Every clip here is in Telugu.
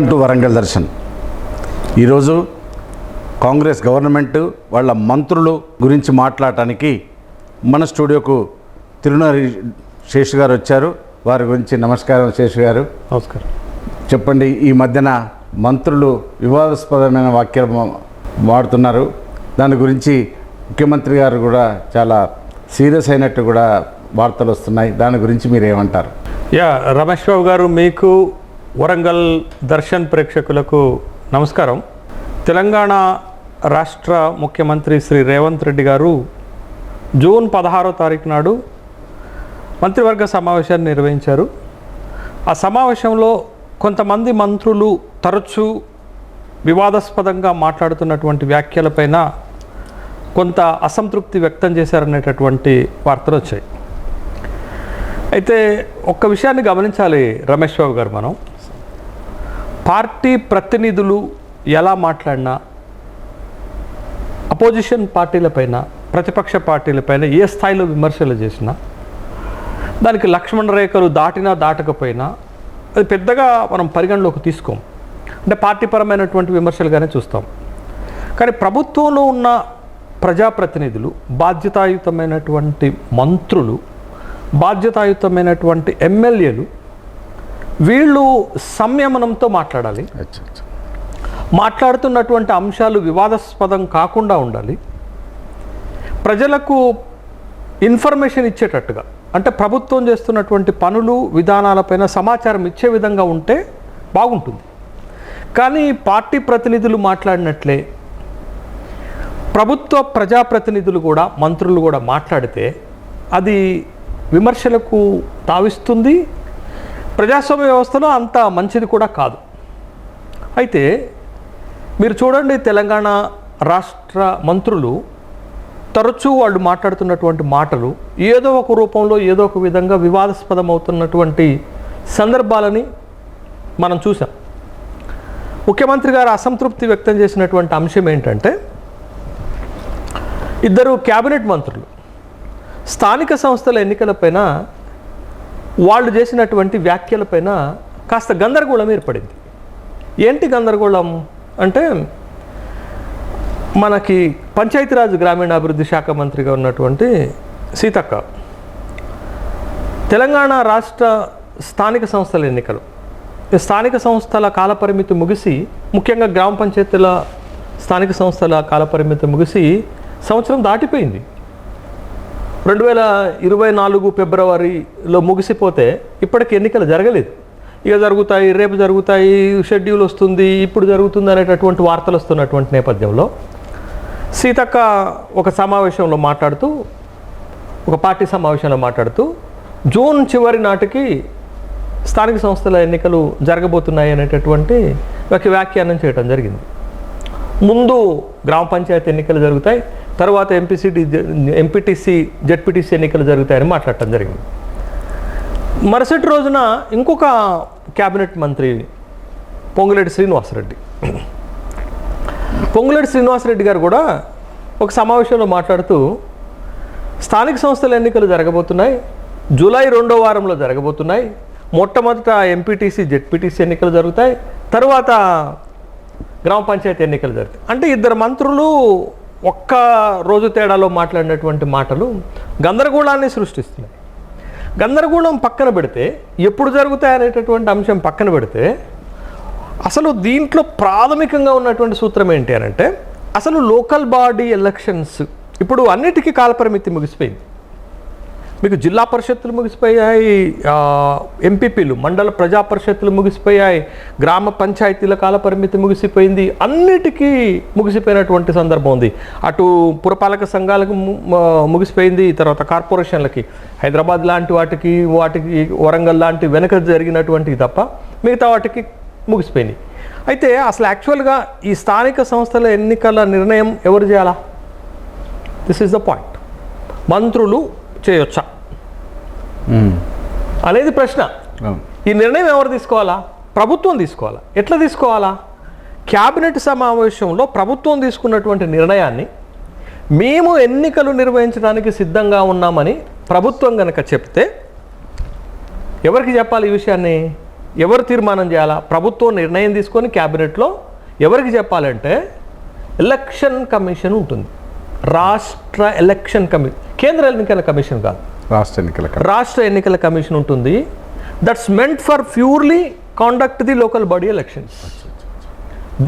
Welcome to Warangal Darshan. ఈరోజు కాంగ్రెస్ గవర్నమెంట్ వాళ్ళ మంత్రులు గురించి మాట్లాడటానికి మన స్టూడియోకు తిరునరి శేషు గారు వచ్చారు. వారి గురించి నమస్కారం శేషు గారు. నమస్కారం. చెప్పండి ఈ మధ్యన మంత్రులు వివాదాస్పదమైన వాక్యాలు మా- వాడుతున్నారు. దాని గురించి ముఖ్యమంత్రి గారు కూడా చాలా సీరియస్ అయినట్టు కూడా వార్తలు వస్తున్నాయి. దాని గురించి మీరు ఏమంటారు యా రమేష్ బాబు గారు మీకు వరంగల్ దర్శన్ ప్రేక్షకులకు నమస్కారం. తెలంగాణ రాష్ట్ర ముఖ్యమంత్రి శ్రీ రేవంత్ రెడ్డి గారు జూన్ పదహారో తారీఖు నాడు మంత్రివర్గ సమావేశాన్ని నిర్వహించారు. ఆ సమావేశంలో కొంతమంది మంత్రులు తరచూ వివాదాస్పదంగా మాట్లాడుతున్నటువంటి వ్యాఖ్యలపైన కొంత అసంతృప్తి వ్యక్తం చేశారనేటటువంటి వార్తలు వచ్చాయి. అయితే ఒక్క విషయాన్ని గమనించాలి రమేష్ బాబు గారు మనం. పార్టీ ప్రతినిధులు ఎలా మాట్లాడినా అపోజిషన్ పార్టీలపైన ప్రతిపక్ష పార్టీలపైన ఏ స్థాయిలో విమర్శలు చేసినా దానికి లక్ష్మణ రేఖలు దాటినా దాటకపోయినా అది పెద్దగా మనం పరిగణలోకి తీసుకోం. అంటే పార్టీపరమైనటువంటి విమర్శలుగానే చూస్తాం. కానీ ప్రభుత్వంలో ఉన్న ప్రజాప్రతినిధులు బాధ్యతాయుతమైనటువంటి మంత్రులు బాధ్యతాయుతమైనటువంటి ఎమ్మెల్యేలు వీళ్ళు సంయమనంతో మాట్లాడాలి. మాట్లాడుతున్నటువంటి అంశాలు వివాదాస్పదం కాకుండా ఉండాలి. ప్రజలకు ఇన్ఫర్మేషన్ ఇచ్చేటట్టుగా అంటే ప్రభుత్వం చేస్తున్నటువంటి పనులు విధానాలపైన సమాచారం ఇచ్చే విధంగా ఉంటే బాగుంటుంది. కానీ పార్టీ ప్రతినిధులు మాట్లాడినట్లే ప్రభుత్వ ప్రజాప్రతినిధులు కూడా మంత్రులు కూడా మాట్లాడితే అది విమర్శలకు తావిస్తుంది ప్రజాస్వామ్య వ్యవస్థలో అంత మంచిది కూడా కాదు. అయితే మీరు చూడండి తెలంగాణ రాష్ట్ర మంత్రులు తరచూ వాళ్ళు మాట్లాడుతున్నటువంటి మాటలు ఏదో ఒక రూపంలో ఏదో ఒక విధంగా వివాదాస్పదం అవుతున్నటువంటి సందర్భాలని మనం చూసాం ముఖ్యమంత్రి గారు అసంతృప్తి వ్యక్తం చేసినటువంటి అంశం ఏంటంటే ఇద్దరు క్యాబినెట్ మంత్రులు స్థానిక సంస్థల ఎన్నికలపైన వాళ్ళు చేసినటువంటి వ్యాఖ్యలపైన కాస్త గందరగోళం ఏర్పడింది. ఏంటి గందరగోళం? అంటే మనకి పంచాయతీరాజ్ గ్రామీణాభివృద్ధి శాఖ మంత్రిగా ఉన్నటువంటి సీతక్క తెలంగాణ రాష్ట్ర స్థానిక సంస్థల ఎన్నికలు. స్థానిక సంస్థల కాలపరిమితి ముగిసి ముఖ్యంగా గ్రామ పంచాయతీల స్థానిక సంస్థల కాలపరిమితి ముగిసి సంవత్సరం దాటిపోయింది. రెండు వేల ఇరవై నాలుగు ఫిబ్రవరిలో ముగిసిపోతే ఇప్పటికి ఎన్నికలు జరగలేదు. ఇక జరుగుతాయి రేపు జరుగుతాయి షెడ్యూల్ వస్తుంది ఇప్పుడు జరుగుతుంది అనేటటువంటి వార్తలు వస్తున్నటువంటి నేపథ్యంలో సీతక్క ఒక సమావేశంలో మాట్లాడుతూ ఒక పార్టీ సమావేశంలో మాట్లాడుతూ జూన్ చివరి నాటికి స్థానిక సంస్థల ఎన్నికలు జరగబోతున్నాయి అనేటటువంటి ఒక వ్యాఖ్యానం చేయడం జరిగింది. ముందు గ్రామ పంచాయతీ ఎన్నికలు జరుగుతాయి తర్వాత ఎంపీసీటీ ఎంపీటీసీ జెడ్పీటీసీ ఎన్నికలు జరుగుతాయని మాట్లాడటం జరిగింది. మరుసటి రోజున ఇంకొక క్యాబినెట్ మంత్రి పొంగులేటి శ్రీనివాసరెడ్డి. పొంగులేటి శ్రీనివాసరెడ్డి గారు కూడా ఒక సమావేశంలో మాట్లాడుతూ స్థానిక సంస్థల ఎన్నికలు జరగబోతున్నాయి జూలై రెండో వారంలో జరగబోతున్నాయి మొట్టమొదట ఎంపీటీసీ జెడ్పీటీసీ ఎన్నికలు జరుగుతాయి తర్వాత గ్రామ పంచాయతీ ఎన్నికలు జరుగుతాయి. అంటే ఇద్దరు మంత్రులు ఒక్క రోజు తేడాలో మాట్లాడినటువంటి మాటలు గందరగోళాన్ని సృష్టిస్తున్నాయి. గందరగోళం పక్కన పెడితే ఎప్పుడు జరుగుతాయనేటటువంటి అంశం పక్కన పెడితే అసలు దీంట్లో ప్రాథమికంగా ఉన్నటువంటి సూత్రం ఏంటి అని అంటే అసలు లోకల్ బాడీ ఎలక్షన్స్ ఇప్పుడు అన్నిటికీ కాలపరిమితి ముగిసిపోయింది. మీకు జిల్లా పరిషత్తులు ముగిసిపోయాయి ఎంపీపీలు మండల ప్రజా పరిషత్తులు ముగిసిపోయాయి గ్రామ పంచాయతీల కాల పరిమితి ముగిసిపోయింది అన్నిటికీ ముగిసిపోయినటువంటి సందర్భం ఉంది. అటు పురపాలక సంఘాలకు ము- ముగిసిపోయింది తర్వాత కార్పొరేషన్లకి. హైదరాబాద్ లాంటి వాటికి వాటికి వరంగల్ లాంటి వెనక జరిగినటువంటివి తప్ప మిగతా వాటికి ముగిసిపోయింది. అయితే అసలు యాక్చువల్గా ఈ స్థానిక సంస్థల ఎన్నికల నిర్ణయం ఎవరు చేయాలా? దిస్ ఈజ్ ద పాయింట్ మంత్రులు చేయొచ్చా. అనేది ప్రశ్న. ఈ నిర్ణయం ఎవరు తీసుకోవాలా? ప్రభుత్వం తీసుకోవాలా? ఎట్లా తీసుకోవాలా? క్యాబినెట్ సమావేశంలో ప్రభుత్వం తీసుకున్నటువంటి నిర్ణయాన్ని మేము ఎన్నికలు నిర్వహించడానికి సిద్ధంగా ఉన్నామని ప్రభుత్వం కనుక చెప్తే ఎవరికి చెప్పాలి ఈ విషయాన్ని? ఎవరు తీర్మానం చేయాలా? ప్రభుత్వం నిర్ణయం తీసుకొని క్యాబినెట్లో ఎవరికి చెప్పాలంటే ఎలక్షన్ కమిషన్ ఉంటుంది. రాష్ట్ర ఎలక్షన్ కమిషన్ కేంద్ర ఎన్నికల కమిషన్ కాదు రాష్ట్ర ఎన్నికల. రాష్ట్ర ఎన్నికల కమిషన్ ఉంటుంది. That's meant for purely conduct the local body elections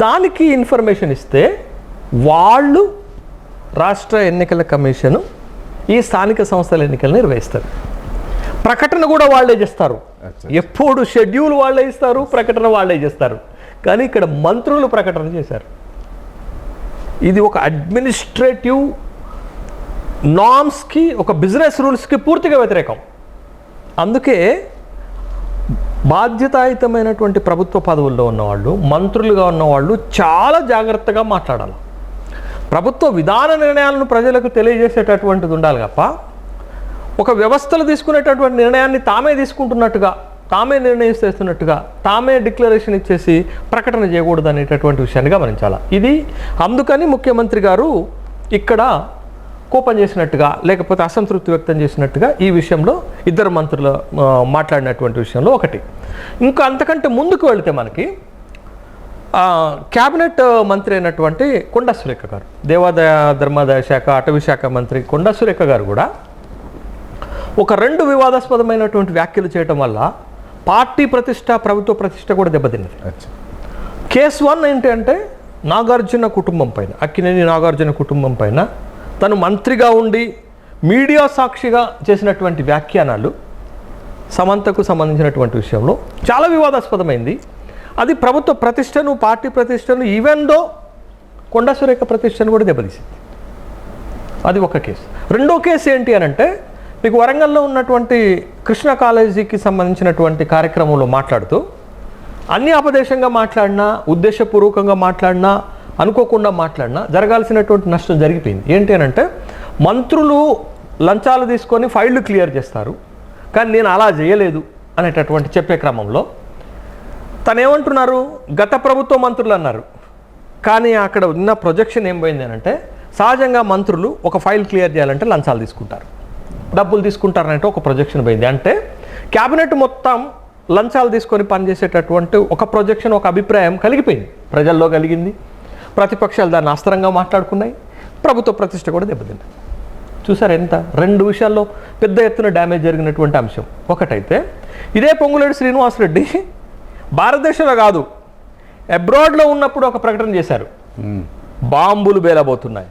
దానికి ఇన్ఫర్మేషన్ ఇస్తే వాళ్ళు రాష్ట్ర ఎన్నికల కమిషను ఈ స్థానిక సంస్థల ఎన్నికలు నిర్వహిస్తారు. ప్రకటన కూడా వాళ్ళే చేస్తారు. ఎప్పుడు షెడ్యూల్ వాళ్ళే ఇస్తారు ప్రకటన వాళ్ళే చేస్తారు. కానీ ఇక్కడ మంత్రులు ప్రకటన చేశారు. ఇది ఒక అడ్మినిస్ట్రేటివ్ నామ్స్కి ఒక బిజినెస్ రూల్స్కి పూర్తిగా వ్యతిరేకం. అందుకే బాధ్యతాయుతమైనటువంటి ప్రభుత్వ పదవుల్లో ఉన్నవాళ్ళు మంత్రులుగా ఉన్నవాళ్ళు చాలా జాగ్రత్తగా మాట్లాడాలి. ప్రభుత్వ విధాన నిర్ణయాలను ప్రజలకు తెలియజేసేటటువంటిది ఉండాలి తప్ప ఒక వ్యవస్థలు తీసుకునేటటువంటి నిర్ణయాన్ని తామే తీసుకుంటున్నట్టుగా తామే నిర్ణయం చేస్తున్నట్టుగా తామే డిక్లరేషన్ ఇచ్చేసి ప్రకటన చేయకూడదు అనేటటువంటి విషయాన్ని గమనించాలి? ఇది అందుకని ముఖ్యమంత్రి గారు ఇక్కడ కోపం చేసినట్టుగా లేకపోతే అసంతృప్తి వ్యక్తం చేసినట్టుగా ఈ విషయంలో ఇద్దరు మంత్రులు మాట్లాడినటువంటి విషయంలో ఒకటి. ఇంకా అంతకంటే ముందుకు వెళితే మనకి క్యాబినెట్ మంత్రి అయినటువంటి కొండ సురేఖ గారు దేవాదాయ ధర్మాదాయ శాఖ అటవీ శాఖ మంత్రి కొండ సురేఖ గారు కూడా ఒక రెండు వివాదాస్పదమైనటువంటి వ్యాఖ్యలు చేయటం వల్ల పార్టీ ప్రతిష్ట ప్రభుత్వ ప్రతిష్ట కూడా దెబ్బతిన్నది. కేసు వన్ ఏంటి అంటే నాగార్జున కుటుంబం పైన అక్కినేని నాగార్జున కుటుంబం పైన తను మంత్రిగా ఉండి మీడియా సాక్షిగా చేసినటువంటి వ్యాఖ్యానాలు సమంతకు సంబంధించినటువంటి విషయంలో చాలా వివాదాస్పదమైంది. అది ప్రభుత్వ ప్రతిష్టను పార్టీ ప్రతిష్టను ఈవెన్ దో కొండ సురేఖ ప్రతిష్టను కూడా దెబ్బతీసింది. అది ఒక కేసు. రెండో కేసు ఏంటి అని అంటే మీకు వరంగల్లో ఉన్నటువంటి కృష్ణ కాలేజీకి సంబంధించినటువంటి కార్యక్రమంలో మాట్లాడుతూ అన్ని అపదేశంగా మాట్లాడినా ఉద్దేశపూర్వకంగా మాట్లాడినా అనుకోకుండా మాట్లాడినా జరగాల్సినటువంటి నష్టం జరిగిపోయింది. ఏంటి అని అంటే మంత్రులు లంచాలు తీసుకొని ఫైళ్ళు క్లియర్ చేస్తారు కానీ నేను అలా చేయలేదు అనేటటువంటి చెప్పే క్రమంలో తను ఏమంటున్నారు గత ప్రభుత్వ మంత్రులు అన్నారు. కానీ అక్కడ ఉన్న ప్రొజెక్షన్ ఏం పోయింది అంటే సహజంగా మంత్రులు ఒక ఫైల్ క్లియర్ చేయాలంటే లంచాలు తీసుకుంటారు. డబ్బులు తీసుకుంటారంటే ఒక ప్రొజెక్షన్ పోయింది. అంటే క్యాబినెట్ మొత్తం లంచాలు తీసుకొని పనిచేసేటటువంటి ఒక ప్రొజెక్షన్ ఒక అభిప్రాయం కలిగిపోయింది. ప్రజల్లో కలిగింది. ప్రతిపక్షాలు దాన్ని అస్త్రంగా మాట్లాడుకున్నాయి. ప్రభుత్వ ప్రతిష్ట కూడా దెబ్బతింది. చూసారు ఎంత? రెండు విషయాల్లో పెద్ద ఎత్తున డ్యామేజ్ జరిగినటువంటి అంశం. ఒకటైతే ఇదే పొంగులేడు శ్రీనివాసరెడ్డి భారతదేశంలో కాదు అబ్రాడ్లో ఉన్నప్పుడు ఒక ప్రకటన చేశారు. బాంబులు బేలబోతున్నాయి.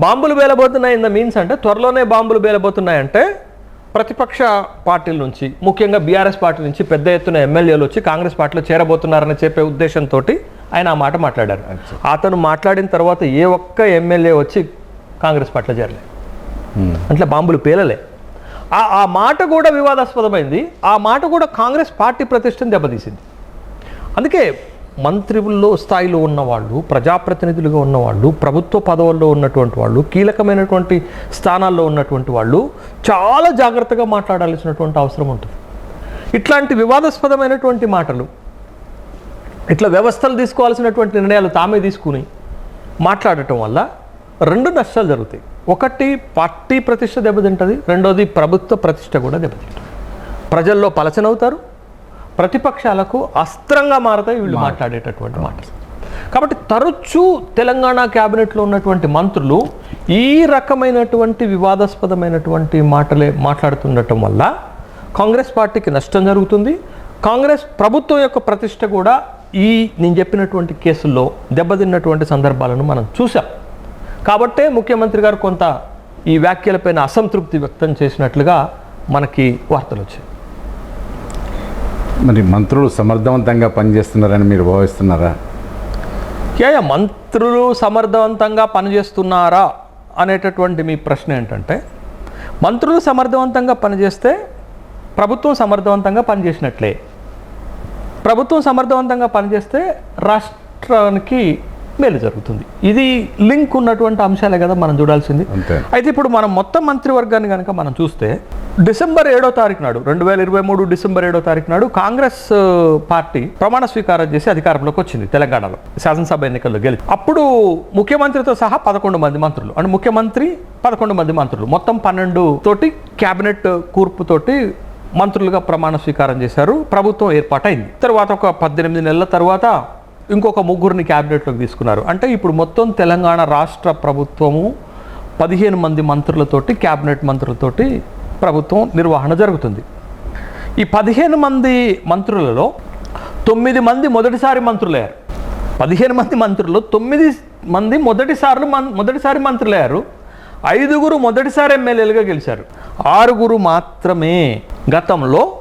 బాంబులు బేలబోతున్నాయి ఇన్ ద మీన్స్ అంటే త్వరలోనే బాంబులు బేలబోతున్నాయి అంటే ప్రతిపక్ష పార్టీల నుంచి ముఖ్యంగా బీఆర్ఎస్ పార్టీ నుంచి పెద్ద ఎత్తున ఎమ్మెల్యేలు వచ్చి కాంగ్రెస్ పార్టీలో చేరబోతున్నారని చెప్పే ఉద్దేశంతో ఆయన ఆ మాట మాట్లాడారు. అతను మాట్లాడిన తర్వాత ఏ ఒక్క ఎమ్మెల్యే వచ్చి కాంగ్రెస్ పార్టీలో చేరలేదు ఉమ్. అంటే బాంబులు పేలలే. ఆ ఆ మాట కూడా వివాదాస్పదమైంది. ఆ మాట కూడా కాంగ్రెస్ పార్టీ ప్రతిష్టను దెబ్బతీసింది. అందుకే మంత్రుల్లో స్థాయిలో ఉన్నవాళ్ళు ప్రజాప్రతినిధులుగా ఉన్నవాళ్ళు ప్రభుత్వ పదవుల్లో ఉన్నటువంటి వాళ్ళు కీలకమైనటువంటి స్థానాల్లో ఉన్నటువంటి వాళ్ళు చాలా జాగ్రత్తగా మాట్లాడాల్సినటువంటి అవసరం ఉంటుంది. ఇట్లాంటి వివాదాస్పదమైనటువంటి మాటలు ఇట్లా వ్యవస్థలు తీసుకోవాల్సినటువంటి నిర్ణయాలు తామే తీసుకుని మాట్లాడటం వల్ల రెండు నష్టాలు జరుగుతాయి. ఒకటి పార్టీ ప్రతిష్ట దెబ్బతింటుంది. రెండోది ప్రభుత్వ ప్రతిష్ట కూడా దెబ్బతింటుంది. ప్రజల్లో పలచనవుతారు. ప్రతిపక్షాలకు అస్త్రంగా మారతాయి వీళ్ళు మాట్లాడేటటువంటి మాటలు కాబట్టి తరచూ తెలంగాణ క్యాబినెట్లో ఉన్నటువంటి మంత్రులు ఈ రకమైనటువంటి వివాదాస్పదమైనటువంటి మాటలే మాట్లాడుతుండటం వల్ల కాంగ్రెస్ పార్టీకి నష్టం జరుగుతుంది. కాంగ్రెస్ ప్రభుత్వం యొక్క ప్రతిష్ట కూడా ఈ నేను చెప్పినటువంటి కేసుల్లో దెబ్బతిన్నటువంటి సందర్భాలను మనం చూసాం కాబట్టే ముఖ్యమంత్రి గారు కొంత ఈ వ్యాఖ్యలపైన అసంతృప్తి వ్యక్తం చేసినట్లుగా మనకి వార్తలు వచ్చాయి. మరి మంత్రులు సమర్థవంతంగా పనిచేస్తున్నారని మీరు భావిస్తున్నారా? యా మంత్రులు సమర్థవంతంగా పనిచేస్తున్నారా అనేటటువంటి మీ ప్రశ్న ఏంటంటే మంత్రులు సమర్థవంతంగా పనిచేస్తే ప్రభుత్వం సమర్థవంతంగా పనిచేసినట్లే. ప్రభుత్వం సమర్థవంతంగా పనిచేస్తే రాష్ట్రానికి మేలు జరుగుతుంది. ఇది లింక్ ఉన్నటువంటి అంశాలే కదా మనం చూడాల్సింది. అయితే ఇప్పుడు మనం మొత్తం మంత్రివర్గాన్ని కనుక మనం చూస్తే డిసెంబర్ ఏడో తారీఖు నాడు రెండు వేల ఇరవై మూడు డిసెంబర్ ఏడో తారీఖు నాడు కాంగ్రెస్ పార్టీ ప్రమాణ స్వీకారం చేసి అధికారంలోకి వచ్చింది తెలంగాణలో శాసనసభ ఎన్నికల్లో గెలిచి. అప్పుడు ముఖ్యమంత్రితో సహా పదకొండు మంది మంత్రులు అంటే ముఖ్యమంత్రి పదకొండు మంది మంత్రులు. మొత్తం పన్నెండు తోటి క్యాబినెట్ కూర్పు తోటి మంత్రులుగా ప్రమాణ స్వీకారం చేశారు. ప్రభుత్వం ఏర్పాటైంది. తర్వాత ఒక పద్దెనిమిది నెలల తర్వాత ఇంకొక ముగ్గురిని క్యాబినెట్లోకి తీసుకున్నారు. అంటే ఇప్పుడు మొత్తం తెలంగాణ రాష్ట్ర ప్రభుత్వము పదిహేను మంది మంత్రులతోటి క్యాబినెట్ మంత్రులతోటి ప్రభుత్వం నిర్వహణ జరుగుతుంది. ఈ పదిహేను మంది మంత్రులలో తొమ్మిది మంది మొదటిసారి మంత్రులయ్యారు. పదిహేను మంది మంత్రులు తొమ్మిది మంది మొదటిసార్లు మన్ మొదటిసారి మంత్రులయ్యారు. ఐదుగురు మొదటిసారి ఎమ్మెల్యేలుగా గెలిచారు. ఆరుగురు మాత్రమే గతంలో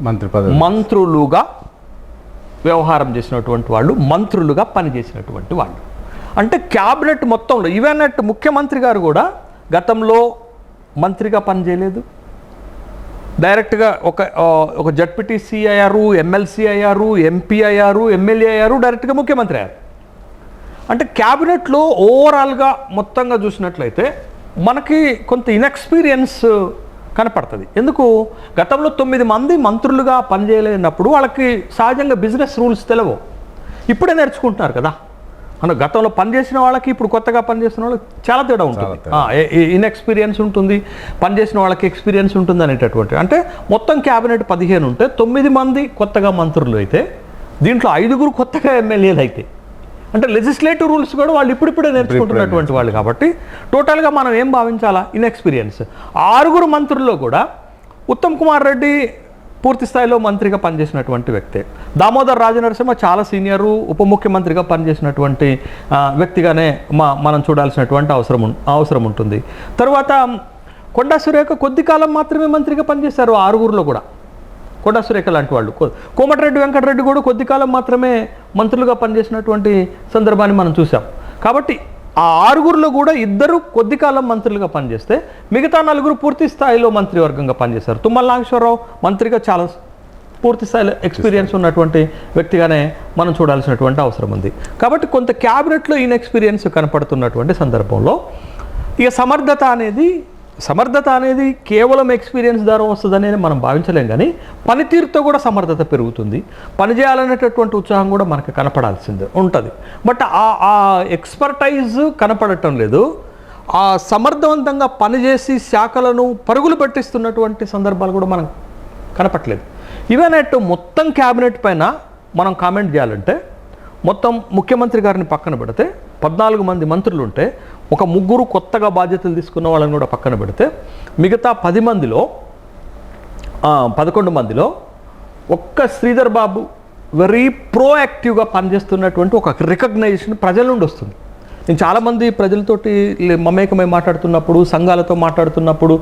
మంత్రి పదవి. మంత్రులుగా వ్యవహారం చేసినటువంటి వాళ్ళు మంత్రులుగా పనిచేసినటువంటి వాళ్ళు. అంటే క్యాబినెట్ మొత్తంలో ఈవెన్నట్టు ముఖ్యమంత్రి గారు కూడా గతంలో మంత్రిగా పనిచేయలేదు. డైరెక్ట్గా ఒక ఒక జడ్పీటీసీ అయ్యారు ఎమ్మెల్సీ అయ్యారు ఎంపీ అయ్యారు ఎమ్మెల్యే అయ్యారు డైరెక్ట్గా ముఖ్యమంత్రి అయ్యారు. అంటే క్యాబినెట్లో ఓవరాల్గా మొత్తంగా చూసినట్లయితే మనకి కొంత ఇన్ఎక్స్పీరియన్స్ కనపడుతుంది. ఎందుకు? గతంలో తొమ్మిది మంది మంత్రులుగా పనిచేయలేనప్పుడు వాళ్ళకి సహజంగా బిజినెస్ రూల్స్ తెలవు. ఇప్పుడే నేర్చుకుంటున్నారు కదా. మన గతంలో పనిచేసిన వాళ్ళకి ఇప్పుడు కొత్తగా పనిచేసిన వాళ్ళకి చాలా తేడా ఉంటుంది. ఇన్ఎక్స్పీరియన్స్ ఉంటుంది. పనిచేసిన వాళ్ళకి ఎక్స్పీరియన్స్ ఉంటుంది అనేటటువంటి. అంటే మొత్తం క్యాబినెట్ పదిహేను ఉంటే తొమ్మిది మంది కొత్తగా మంత్రులు అయితే దీంట్లో ఐదుగురు కొత్తగా ఎమ్మెల్యేలు అయితే అంటే లెజిస్లేటివ్ రూల్స్ కూడా వాళ్ళు ఇప్పుడిప్పుడే నేర్చుకుంటున్నటువంటి వాళ్ళు కాబట్టి టోటల్గా మనం ఏం భావించాలా? ఇన్ఎక్స్పీరియన్స్ ఆరుగురు మంత్రుల్లో కూడా ఉత్తమ్ కుమార్ రెడ్డి పూర్తి స్థాయిలో మంత్రిగా పనిచేసినటువంటి వ్యక్తే. దామోదర్ రాజనరసింహ చాలా సీనియరు ఉప ముఖ్యమంత్రిగా పనిచేసినటువంటి వ్యక్తిగానే మా మనం చూడాల్సినటువంటి అవసరం అవసరం ఉంటుంది. తర్వాత కొండా సురేఖ కొద్ది కాలం మాత్రమే మంత్రిగా పనిచేశారు ఆరుగురులో కూడా. కొండా సురేఖ లాంటి వాళ్ళు. కోమటిరెడ్డి వెంకటరెడ్డి కూడా కొద్ది కాలం మాత్రమే మంత్రులుగా పనిచేసినటువంటి సందర్భాన్ని మనం చూసాం కాబట్టి ఆ ఆరుగురులో కూడా ఇద్దరు కొద్ది కాలం మంత్రులుగా పనిచేస్తే మిగతా నలుగురు పూర్తి స్థాయిలో మంత్రివర్గంగా పనిచేశారు. తుమ్మల నాగేశ్వరరావు మంత్రిగా చాలా పూర్తి స్థాయిలో ఎక్స్పీరియన్స్ ఉన్నటువంటి వ్యక్తిగానే మనం చూడాల్సినటువంటి అవసరం ఉంది. కాబట్టి కొంత క్యాబినెట్లో ఇన్ఎక్స్పీరియన్స్ కనపడుతున్నటువంటి సందర్భంలో ఇక సమర్థత అనేది సమర్థత అనేది కేవలం ఎక్స్పీరియన్స్ ద్వారా వస్తుందని మనం భావించలేం కానీ పనితీరుతో కూడా సమర్థత పెరుగుతుంది. పని చేయాలనేటటువంటి ఉత్సాహం కూడా మనకు కనపడాల్సిందే ఉంటుంది. బట్ ఆ ఆ ఎక్స్పర్టైజ్ కనపడటం లేదు. ఆ సమర్థవంతంగా పనిచేసి శాఖలను పరుగులు పట్టిస్తున్నటువంటి సందర్భాలు కూడా మనం కనపట్లేదు ఈవెన్ అట్ మొత్తం క్యాబినెట్ పైన మనం కామెంట్ చేయాలంటే మొత్తం ముఖ్యమంత్రి గారిని పక్కన పెడితే పద్నాలుగు మంది మంత్రులు ఉంటే ఒక ముగ్గురు కొత్తగా బాధ్యతలు తీసుకున్న వాళ్ళని కూడా పక్కన పెడితే మిగతా పది మందిలో పదకొండు మందిలో ఒక్క శ్రీధర్ బాబు వెరీ ప్రోయాక్టివ్గా పనిచేస్తున్నటువంటి ఒక రికగ్నైజేషన్ ప్రజల నుండి వస్తుంది. నేను చాలామంది ప్రజలతోటి మమేకమై మాట్లాడుతున్నప్పుడు సంఘాలతో మాట్లాడుతున్నప్పుడు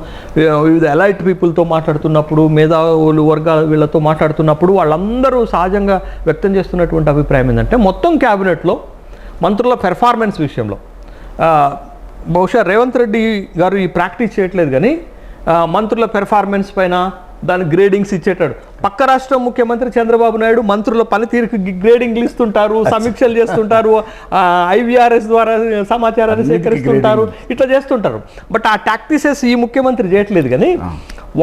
వివిధ ఎలైట్ పీపుల్తో మాట్లాడుతున్నప్పుడు మేధావులు వర్గాల వీళ్ళతో మాట్లాడుతున్నప్పుడు వాళ్ళందరూ సహజంగా వ్యక్తం చేస్తున్నటువంటి అభిప్రాయం ఏంటంటే మొత్తం క్యాబినెట్లో మంత్రుల పెర్ఫార్మెన్స్ విషయంలో బహుశా రేవంత్ రెడ్డి గారు ఈ ప్రాక్టీస్ చేయట్లేదు కానీ మంత్రుల పెర్ఫార్మెన్స్ పైన దాని గ్రేడింగ్స్ ఇచ్చేటాడు. పక్క రాష్ట్రం ముఖ్యమంత్రి చంద్రబాబు నాయుడు మంత్రుల పనితీరుకి గ్రేడింగ్లు ఇస్తుంటారు సమీక్షలు చేస్తుంటారు ఐవీఆర్ఎస్ ద్వారా సమాచారాన్ని సేకరిస్తుంటారు ఇట్లా చేస్తుంటారు. బట్ ఆ టాక్టిసెస్ ఈ ముఖ్యమంత్రి చేయట్లేదు కానీ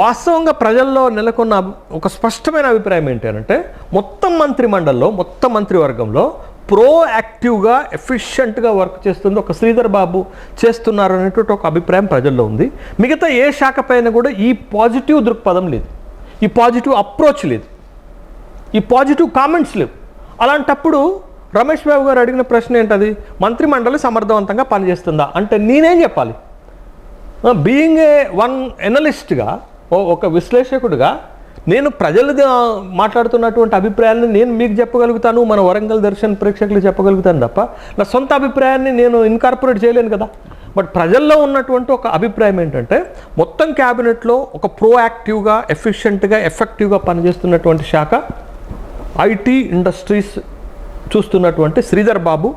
వాస్తవంగా ప్రజల్లో నెలకొన్న ఒక స్పష్టమైన అభిప్రాయం ఏంటి అంటే మొత్తం మంత్రి మండలిలో మొత్తం మంత్రివర్గంలో ప్రో యాక్టివ్గా ఎఫిషియెంట్గా వర్క్ చేస్తుంది ఒక శ్రీధర్ బాబు చేస్తున్నారు అనేటువంటి ఒక అభిప్రాయం ప్రజల్లో ఉంది. మిగతా ఏ శాఖ పైన కూడా ఈ పాజిటివ్ దృక్పథం లేదు. ఈ పాజిటివ్ అప్రోచ్ లేదు. ఈ పాజిటివ్ కామెంట్స్ లేవు. అలాంటప్పుడు రమేష్ బాబు గారు అడిగిన ప్రశ్న ఏంటది? మంత్రిమండలి సమర్థవంతంగా పనిచేస్తుందా? అంటే నేనేం చెప్పాలి? బీయింగ్ ఏ వన్ ఎనలిస్ట్గా ఒక విశ్లేషకుడిగా నేను ప్రజలు మాట్లాడుతున్నటువంటి అభిప్రాయాలను నేను మీకు చెప్పగలుగుతాను మన వరంగల్ దర్శన్ ప్రేక్షకులు చెప్పగలుగుతాను తప్ప నా సొంత అభిప్రాయాన్ని నేను ఇన్కార్పొరేట్ చేయలేను కదా. బట్ ప్రజల్లో ఉన్నటువంటి ఒక అభిప్రాయం ఏంటంటే మొత్తం క్యాబినెట్లో ఒక ప్రోయాక్టివ్గా ఎఫిషియెంట్గా ఎఫెక్టివ్గా పనిచేస్తున్నటువంటి శాఖ ఐటీ ఇండస్ట్రీస్ చూస్తున్నటువంటి శ్రీధర్ బాబు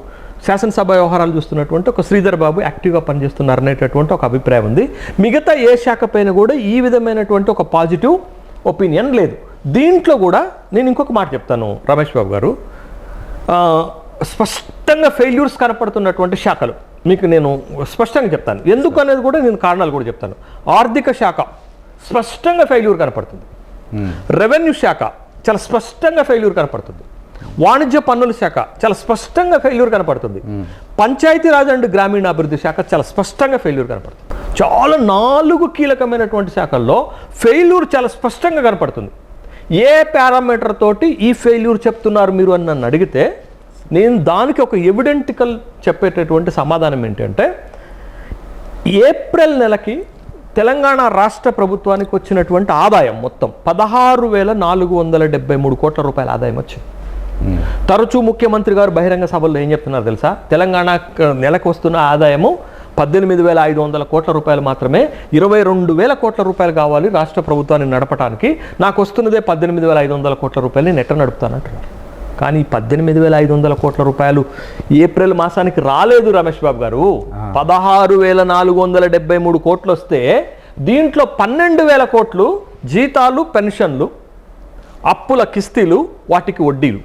శాసనసభ వ్యవహారాలు చూస్తున్నటువంటి ఒక శ్రీధర్ బాబు యాక్టివ్గా పనిచేస్తున్నారు అనేటటువంటి ఒక అభిప్రాయం ఉంది. మిగతా ఏ శాఖ పైన కూడా ఈ విధమైనటువంటి ఒక పాజిటివ్ ఒపీనియన్ లేదు. దీంట్లో కూడా నేను ఇంకొక మాట చెప్తాను రమేష్ బాబు గారు. స్పష్టంగా ఫెయిల్యూర్స్ కనపడుతున్నటువంటి శాఖలు. మీకు నేను స్పష్టంగా చెప్తాను. ఎందుకు అనేది కూడా నేను కారణాలు కూడా చెప్తాను. ఆర్థిక శాఖ స్పష్టంగా ఫెయిల్యూర్ కనపడుతుంది. రెవెన్యూ శాఖ చాలా స్పష్టంగా ఫెయిల్యూర్ కనపడుతుంది. వాణిజ్య పన్నుల శాఖ చాలా స్పష్టంగా ఫెయిల్యూర్ కనపడుతుంది. పంచాయతీరాజ్ అండ్ గ్రామీణాభివృద్ధి శాఖ చాలా స్పష్టంగా ఫెయిల్యూర్ కనపడుతుంది. చాలా నాలుగు కీలకమైనటువంటి శాఖల్లో ఫెయిల్యూర్ చాలా స్పష్టంగా కనపడుతుంది. ఏ పారామీటర్ తోటి ఈ ఫెయిల్యూర్ చెప్తున్నారు మీరు అని నన్ను అడిగితే నేను దానికి ఒక ఎవిడెంటికల్ చెప్పేటటువంటి సమాధానం ఏంటంటే ఏప్రిల్ నెలకి తెలంగాణ రాష్ట్ర ప్రభుత్వానికి వచ్చినటువంటి ఆదాయం మొత్తం పదహారు వేల నాలుగు వందల డెబ్బై మూడు కోట్ల రూపాయల ఆదాయం వచ్చింది. తరచూ ముఖ్యమంత్రి గారు బహిరంగ సభల్లో ఏం చెప్తున్నారు తెలుసా? తెలంగాణ నెలకు వస్తున్న ఆదాయము పద్దెనిమిది వేల ఐదు వందల కోట్ల రూపాయలు మాత్రమే ఇరవై రెండు వేల కోట్ల రూపాయలు కావాలి రాష్ట్ర ప్రభుత్వాన్ని నడపడానికి నాకు వస్తున్నదే పద్దెనిమిది వేల ఐదు వందల కోట్ల రూపాయలు నేను ఎట్ట నడుపుతానంటున్నారు కానీ పద్దెనిమిది వేల ఐదు వందల కోట్ల రూపాయలు ఏప్రిల్ మాసానికి రాలేదు రమేష్ బాబు గారు. పదహారు వేల నాలుగు వందల డెబ్బై మూడు కోట్లు వస్తే దీంట్లో పన్నెండు వేల కోట్లు జీతాలు పెన్షన్లు అప్పుల కిస్తీలు వాటికి వడ్డీలు.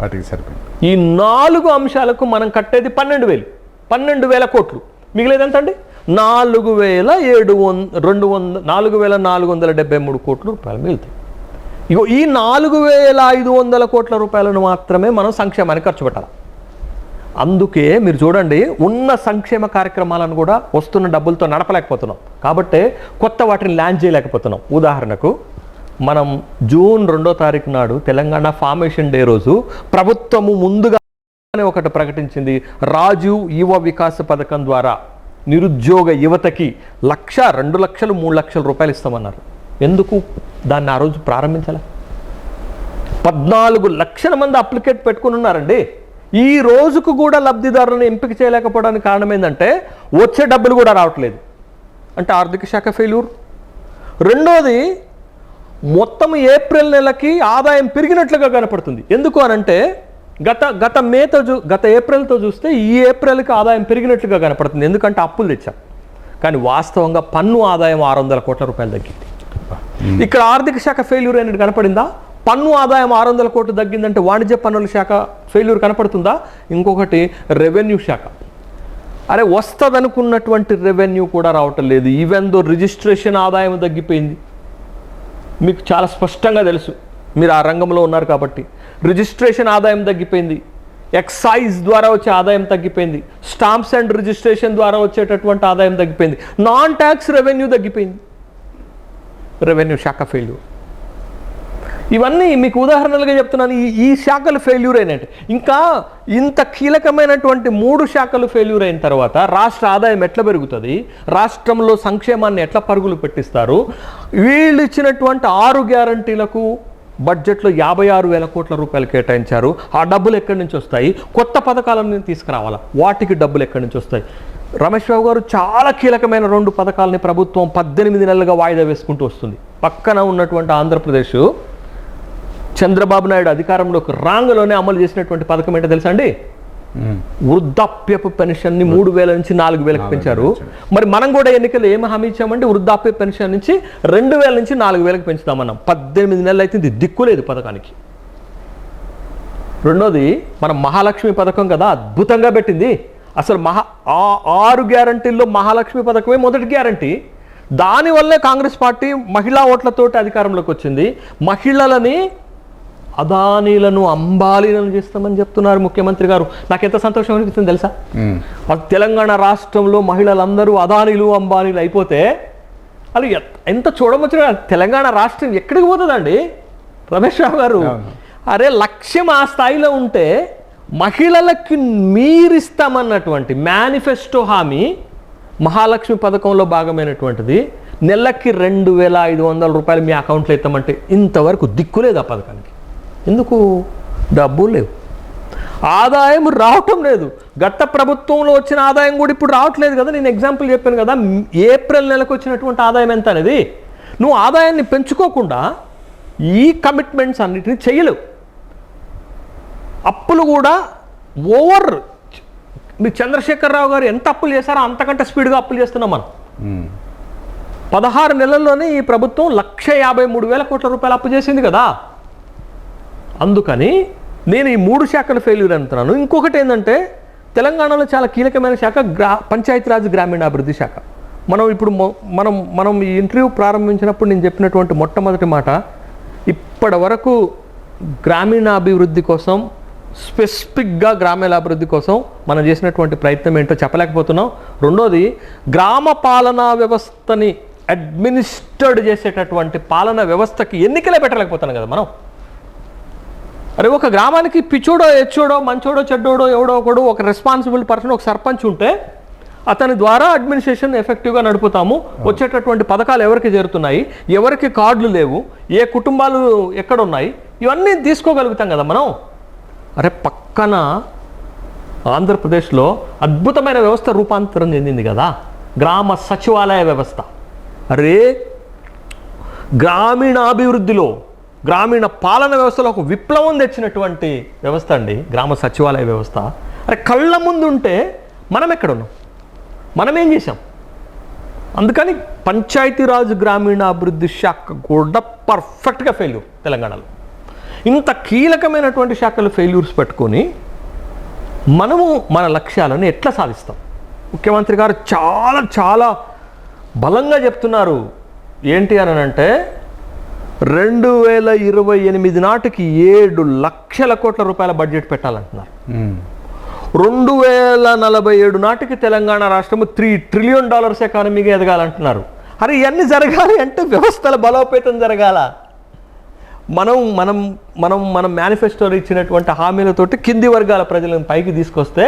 వాటికి సరిపోయింది. ఈ నాలుగు అంశాలకు మనం కట్టేది పన్నెండు వేలు. పన్నెండు వేల కోట్లు. మిగిలేదు ఎంత అండి నాలుగు వేల ఏడు వంద రెండు వంద నాలుగు వేల నాలుగు వందల డెబ్బై మూడు కోట్ల రూపాయలు మిగులుతాయి. ఇగో ఈ నాలుగు వేల ఐదు వందల కోట్ల రూపాయలను మాత్రమే మనం సంక్షేమానికి ఖర్చు పెట్టాలి? అందుకే మీరు చూడండి ఉన్న సంక్షేమ కార్యక్రమాలను కూడా వస్తున్న డబ్బులతో నడపలేకపోతున్నాం. కాబట్టే కొత్త వాటిని ల్యాండ్ చేయలేకపోతున్నాం. ఉదాహరణకు మనం జూన్ రెండో తారీఖు నాడు తెలంగాణ ఫార్మేషన్ డే రోజు ప్రభుత్వము ముందుగా ఒకటి ప్రకటించింది. రాజు యువ వికాస పథకం ద్వారా నిరుద్యోగ యువతకి లక్ష రెండు లక్షలు మూడు లక్షల రూపాయలు ఇస్తామన్నారు. ఎందుకు? దాన్ని ఆ రోజు ప్రారంభించాలి. పద్నాలుగు లక్షల మంది అప్లికేట్ పెట్టుకుని ఉన్నారండి. ఈ రోజుకు కూడా లబ్ధిదారులను ఎంపిక చేయలేకపోవడానికి కారణం ఏంటంటే వచ్చే డబ్బులు కూడా రావట్లేదు. అంటే ఆర్థిక శాఖ ఫెయిల్యూర్. రెండోది మొత్తం ఏప్రిల్ నెలకి ఆదాయం పెరిగినట్లుగా కనపడుతుంది. ఎందుకు అనంటే గత గత మేతో చూ గత ఏప్రిల్తో చూస్తే ఈ ఏప్రిల్కి ఆదాయం పెరిగినట్లుగా కనపడుతుంది. ఎందుకంటే అప్పులు తెచ్చాం. కానీ వాస్తవంగా పన్ను ఆదాయం ఆరు వందల కోట్ల రూపాయలు తగ్గింది. ఇక్కడ ఆర్థిక శాఖ ఫెయిల్యూర్ అనేది కనపడిందా? పన్ను ఆదాయం ఆరు వందల కోట్లు తగ్గిందంటే వాణిజ్య పన్నుల శాఖ ఫెయిల్యూర్ కనపడుతుందా? ఇంకొకటి రెవెన్యూ శాఖ. అరే వస్తుందనుకున్నటువంటి రెవెన్యూ కూడా రావటం లేదు. ఈవెన్ దో రిజిస్ట్రేషన్ ఆదాయం తగ్గిపోయింది. మీకు చాలా స్పష్టంగా తెలుసు. మీరు ఆ రంగంలో ఉన్నారు కాబట్టి. రిజిస్ట్రేషన్ ఆదాయం తగ్గిపోయింది. ఎక్సైజ్ ద్వారా వచ్చే ఆదాయం తగ్గిపోయింది. స్టాంప్స్ అండ్ రిజిస్ట్రేషన్ ద్వారా వచ్చేటటువంటి ఆదాయం తగ్గిపోయింది. నాన్ ట్యాక్స్ రెవెన్యూ తగ్గిపోయింది. రెవెన్యూ శాఖ ఫెయిల్యూర్ ఇవన్నీ మీకు ఉదాహరణలుగా చెప్తున్నాను. ఈ ఈ శాఖలు ఫెయిల్యూర్ అయినట్టు. ఇంకా ఇంత కీలకమైనటువంటి మూడు శాఖలు ఫెయిల్యూర్ అయిన తర్వాత రాష్ట్ర ఆదాయం ఎట్లా పెరుగుతుంది? రాష్ట్రంలో సంక్షేమాన్ని ఎట్లా పరుగులు పెట్టిస్తారు? వీళ్ళు ఇచ్చినటువంటి ఆరు గ్యారంటీలకు బడ్జెట్లో యాభై ఆరు వేల కోట్ల రూపాయలు కేటాయించారు. ఆ డబ్బులు ఎక్కడి నుంచి వస్తాయి? కొత్త పథకాలను తీసుకురావాలా? వాటికి డబ్బులు ఎక్కడి నుంచి వస్తాయి? రమేష్ బాబు గారు చాలా కీలకమైన రెండు పథకాలని ప్రభుత్వం పద్దెనిమిది నెలలుగా వాయిదా వేసుకుంటూ వస్తుంది. పక్కన ఉన్నటువంటి ఆంధ్రప్రదేశ్ చంద్రబాబు నాయుడు అధికారంలోకి రాంగలోనే అమలు చేసినటువంటి పథకం ఏంటో తెలుసా అండి? వృద్ధాప్యపు పెన్షన్ని మూడు వేల నుంచి నాలుగు వేలకు పెంచారు. మరి మనం కూడా ఎన్నికలు ఏమి హామీ ఇచ్చామంటే వృద్ధాప్య పెన్షన్ నుంచి రెండు వేల నుంచి నాలుగు వేలకు పెంచుతామన్నాం. పద్దెనిమిది నెలలు అయితే ఇది దిక్కులేదు పథకానికి. రెండోది మన మహాలక్ష్మి పథకం కదా అద్భుతంగా పెట్టింది. అసలు మహా ఆ- ఆరు గ్యారంటీల్లో మహాలక్ష్మి పథకమే మొదటి గ్యారంటీ. దానివల్లే కాంగ్రెస్ పార్టీ మహిళా ఓట్లతోటి అధికారంలోకి వచ్చింది. మహిళలని అదానీలను అంబాలీలను చేస్తామని చెప్తున్నారు ముఖ్యమంత్రి గారు. నాకు ఎంత సంతోషం అనిపిస్తుంది తెలుసా? తెలంగాణ రాష్ట్రంలో మహిళలందరూ అదానీలు అంబానీలు అయిపోతే అది ఎంత చూడవచ్చిన తెలంగాణ రాష్ట్రం ఎక్కడికి పోతుందండి? రమేష్ రావు గారు. అరే లక్ష్యం ఆ స్థాయిలో ఉంటే మహిళలకి మీరిస్తామన్నటువంటి మేనిఫెస్టో హామీ మహాలక్ష్మి పథకంలో భాగమైనటువంటిది. నెలకి రెండు వేల ఐదు వందల రూపాయలు మీ అకౌంట్లో ఇస్తామంటే ఇంతవరకు దిక్కులేదు ఆ పథకానికి. ఎందుకు? డబ్బు లేవు. ఆదాయం రావటం లేదు. గత ప్రభుత్వంలో వచ్చిన ఆదాయం కూడా ఇప్పుడు రావట్లేదు కదా. నేను ఎగ్జాంపుల్ చెప్పాను కదా. ఏప్రిల్ నెలకు వచ్చినటువంటి ఆదాయం ఎంత అనేది? నువ్వు ఆదాయాన్ని పెంచుకోకుండా ఈ కమిట్మెంట్స్ అన్నిటిని చేయలేవు. అప్పులు కూడా ఓవర్ మీ చంద్రశేఖరరావు గారు ఎంత అప్పులు చేశారో అంతకంటే స్పీడ్గా అప్పులు చేస్తున్నాం మనం. పదహారు నెలల్లోనే ఈ ప్రభుత్వం లక్ష యాభై మూడు వేల కోట్ల రూపాయలు అప్పు చేసింది కదా. అందుకని నేను ఈ మూడు శాఖలు ఫెయిల్యూర్ అంటున్నాను. ఇంకొకటి ఏంటంటే తెలంగాణలో చాలా కీలకమైన శాఖ గ్రా పంచాయతీరాజ్ గ్రామీణాభివృద్ధి శాఖ. మనం ఇప్పుడు మనం మనం ఈ ఇంటర్వ్యూ ప్రారంభించినప్పుడు నేను చెప్పినటువంటి మొట్టమొదటి మాట ఇప్పటి వరకు గ్రామీణాభివృద్ధి కోసం స్పెసిఫిక్గా గ్రామీణాభివృద్ధి కోసం మనం చేసినటువంటి ప్రయత్నం ఏంటో చెప్పలేకపోతున్నాం. రెండోది గ్రామ పాలనా వ్యవస్థని అడ్మినిస్టర్డ్ చేసేటటువంటి పాలనా వ్యవస్థకి ఎన్నికలే పెట్టలేకపోతున్నాం కదా మనం. అరే ఒక గ్రామానికి పిచ్చోడో ఎచ్చోడో మంచోడో చెడ్డోడో ఎవడో ఒకడు ఒక రెస్పాన్సిబుల్ పర్సన్ ఒక సర్పంచ్ ఉంటే అతని ద్వారా అడ్మినిస్ట్రేషన్ ఎఫెక్టివ్గా నడుపుతాము. వచ్చేటటువంటి పథకాలు ఎవరికి చేరుతున్నాయి? ఎవరికి కార్డులు లేవు? ఏ కుటుంబాలు ఎక్కడ ఉన్నాయి ఇవన్నీ తీసుకోగలుగుతాం కదా మనం. అరే పక్కన ఆంధ్రప్రదేశ్లో అద్భుతమైన వ్యవస్థ రూపాంతరం చెందింది కదా. గ్రామ సచివాలయ వ్యవస్థ. అరే గ్రామీణాభివృద్ధిలో గ్రామీణ పాలన వ్యవస్థలో ఒక విప్లవం తెచ్చినటువంటి వ్యవస్థ అండి గ్రామ సచివాలయ వ్యవస్థ. అరే కళ్ళ ముందు ఉంటే మనం ఎక్కడున్నాం? మనం ఏం చేసాం అందుకని పంచాయతీరాజ్ గ్రామీణాభివృద్ధి శాఖ కూడా పర్ఫెక్ట్గా ఫెయిల్యూర్ తెలంగాణలో. ఇంత కీలకమైనటువంటి శాఖలు ఫెయిల్యూర్స్ పెట్టుకొని మనము మన లక్ష్యాలను ఎట్లా సాధిస్తాం? ముఖ్యమంత్రి గారు చాలా చాలా బలంగా చెప్తున్నారు. ఏంటి అని అంటే రెండు వేల ఇరవై ఎనిమిది నాటికి ఏడు లక్షల కోట్ల రూపాయల బడ్జెట్ పెట్టాలంటున్నారు. రెండు వేల నలభై ఏడు నాటికి తెలంగాణ రాష్ట్రము త్రీ ట్రిలియన్ డాలర్స్ ఎకానమీగా ఎదగాలంటున్నారు. అరే ఇవన్నీ జరగాలి అంటే వ్యవస్థల బలోపేతం జరగాల. మనం మనం మనం మనం మేనిఫెస్టోలో ఇచ్చినటువంటి హామీలతోటి కింది వర్గాల ప్రజలను పైకి తీసుకొస్తే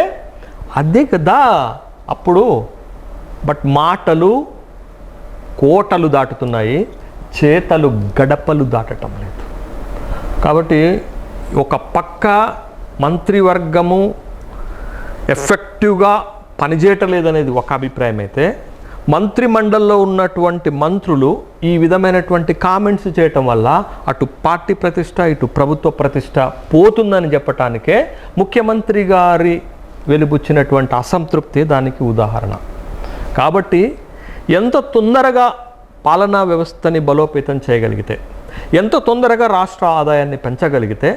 అదే కదా. అప్పుడు బట్ మాటలు కోటలు దాటుతున్నాయి. చేతలు గడపలు దాటటం లేదు. కాబట్టి ఒక పక్క మంత్రివర్గము ఎఫెక్టివ్గా పనిచేయటం లేదనేది ఒక అభిప్రాయం అయితే మంత్రిమండలిలో ఉన్నటువంటి మంత్రులు ఈ విధమైనటువంటి కామెంట్స్ చేయటం వల్ల అటు పార్టీ ప్రతిష్ట ఇటు ప్రభుత్వ ప్రతిష్ట పోతుందని చెప్పటానికే ముఖ్యమంత్రి గారి వెలుబుచ్చినటువంటి అసంతృప్తి దానికి ఉదాహరణ. కాబట్టి ఎంత తొందరగా పాలనా వ్యవస్థని బలోపేతం చేయగలిగితే ఎంత తొందరగా రాష్ట్ర ఆదాయాన్ని పెంచగలిగితే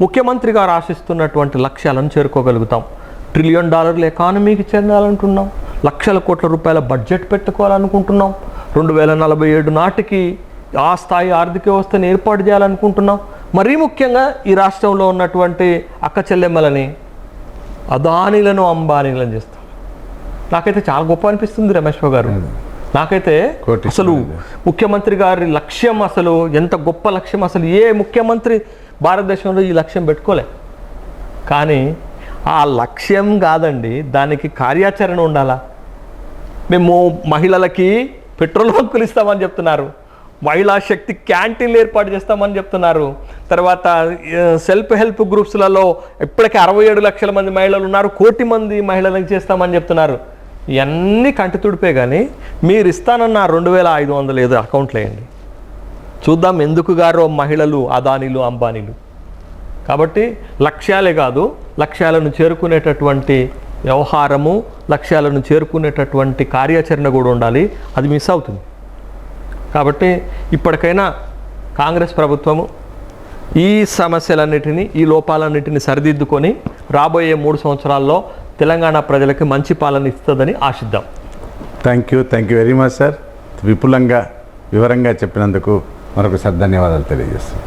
ముఖ్యమంత్రిగా రాశిస్తున్నటువంటి ఆశిస్తున్నటువంటి లక్ష్యాలను చేరుకోగలుగుతాం. ట్రిలియన్ డాలర్ల ఎకానమీకి చెందాలంటున్నాం లక్షల కోట్ల రూపాయల బడ్జెట్ పెట్టుకోవాలనుకుంటున్నాం. రెండు వేల నలభై ఏడు నాటికి ఆ స్థాయి ఆర్థిక వ్యవస్థను ఏర్పాటు చేయాలనుకుంటున్నాం. మరీ ముఖ్యంగా ఈ రాష్ట్రంలో ఉన్నటువంటి అక్క చెల్లెమ్మలని అదానిలను అంబానీలను చేస్తాం. నాకైతే చాలా గొప్ప అనిపిస్తుంది రమేష్ బాబు గారు. నాకైతే అసలు ముఖ్యమంత్రి గారి లక్ష్యం అసలు ఎంత గొప్ప లక్ష్యం అసలు ఏ ముఖ్యమంత్రి భారతదేశంలో ఈ లక్ష్యం పెట్టుకోలే. కానీ ఆ లక్ష్యం కాదండి దానికి కార్యాచరణ ఉండాలా? మేము మహిళలకి పెట్రోల్ బంకులు ఇస్తామని చెప్తున్నారు. మహిళా శక్తి క్యాంటీన్లు ఏర్పాటు చేస్తామని చెప్తున్నారు. తర్వాత సెల్ఫ్ హెల్ప్ గ్రూప్స్లలో ఇప్పటికే అరవై ఏడు లక్షల మంది మహిళలు ఉన్నారు కోటి మంది మహిళలకు చేస్తామని చెప్తున్నారు. ఇవన్నీ కంటి తుడిపే కానీ మీరు ఇస్తానన్న రెండు వేల ఐదు వందలు ఏదో అకౌంట్లు వేయండి చూద్దాం ఎందుకు గారో మహిళలు అదానీలు అంబానీలు. కాబట్టి లక్ష్యాలే కాదు లక్ష్యాలను చేరుకునేటటువంటి వ్యవహారము లక్ష్యాలను చేరుకునేటటువంటి కార్యాచరణ కూడా ఉండాలి. అది మిస్ అవుతుంది. కాబట్టి ఇప్పటికైనా కాంగ్రెస్ ప్రభుత్వము ఈ సమస్యలన్నిటినీ ఈ లోపాలన్నిటిని సరిదిద్దుకొని రాబోయే మూడు సంవత్సరాల్లో తెలంగాణ ప్రజలకు మంచి పాలన ఇస్తుందని ఆశిద్దాం. Thank you thank you very much sir విపులంగా వివరంగా చెప్పినందుకు మరొకసారి ధన్యవాదాలు తెలియజేస్తాను